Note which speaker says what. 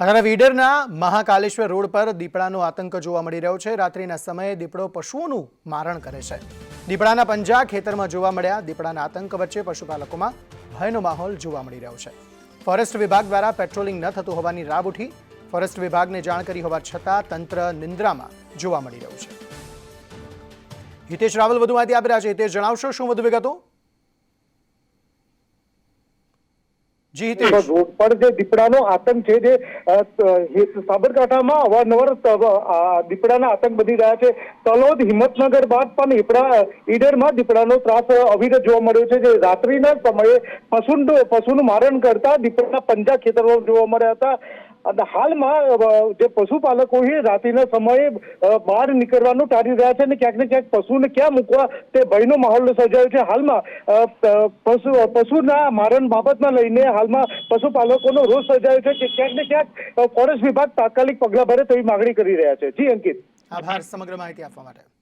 Speaker 1: અત્યારે વીડરના મહાકાલેશ્વર રોડ પર દીપડાનો આતંક જોવા મળી રહ્યો છે. રાત્રિના સમયે દીપડો પશુઓનું મારણ કરે છે. દીપડાના પંજા ખેતરમાં જોવા મળ્યા. દીપડાના આતંક વચ્ચે પશુપાલકોમાં ભયનો માહોલ જોવા મળી રહ્યો છે. ફોરેસ્ટ વિભાગ દ્વારા પેટ્રોલિંગ ન થતું હોવાની રાબ ઉઠી. ફોરેસ્ટ વિભાગને જાણ કરી હોવા છતાં તંત્ર નિંદ્રામાં જોવા મળી રહ્યું છે. હિતેશ રાવલ, વધુ માહિતી આપી રહ્યા છે. હિતેશ, જણાવશો શું વધુ વિગતો? જી, હિતેશ.
Speaker 2: રોડ પર જે દીપડાનો આતંક છે, જે સાબરકાંઠામાં અવારનવાર દીપડાના આતંક વધી રહ્યા છે. તલોદ, હિંમતનગર બાદ પણ દીપડા ઈડરમાં દીપડાનો ત્રાસ અવિરત જોવા મળ્યો છે, જે રાત્રિના સમયે પશુનું પશુનું મારણ કરતા દીપડાના પંજા ખેતરો જોવા મળ્યા હતા. હાલમાં જે પશુપાલકો છે, રાત્રિના સમયે બહાર નીકળવાનું ટાળી રહ્યા છે અને ક્યાંક ને ક્યાંક પશુને ક્યાં મૂકવા તે ભયનો માહોલ સર્જાયો છે. હાલમાં પશુ પશુના મારણ બાબતમાં લઈને હાલમાં પશુપાલકોનો રોષ સર્જાયો છે કે ક્યાંક ને ક્યાંક ફોરેસ્ટ વિભાગ તાત્કાલિક પગલાં ભરે તેવી માગણી કરી રહ્યા છે. જી, અંકિત.
Speaker 1: આભાર સમગ્ર માહિતી આપવા માટે.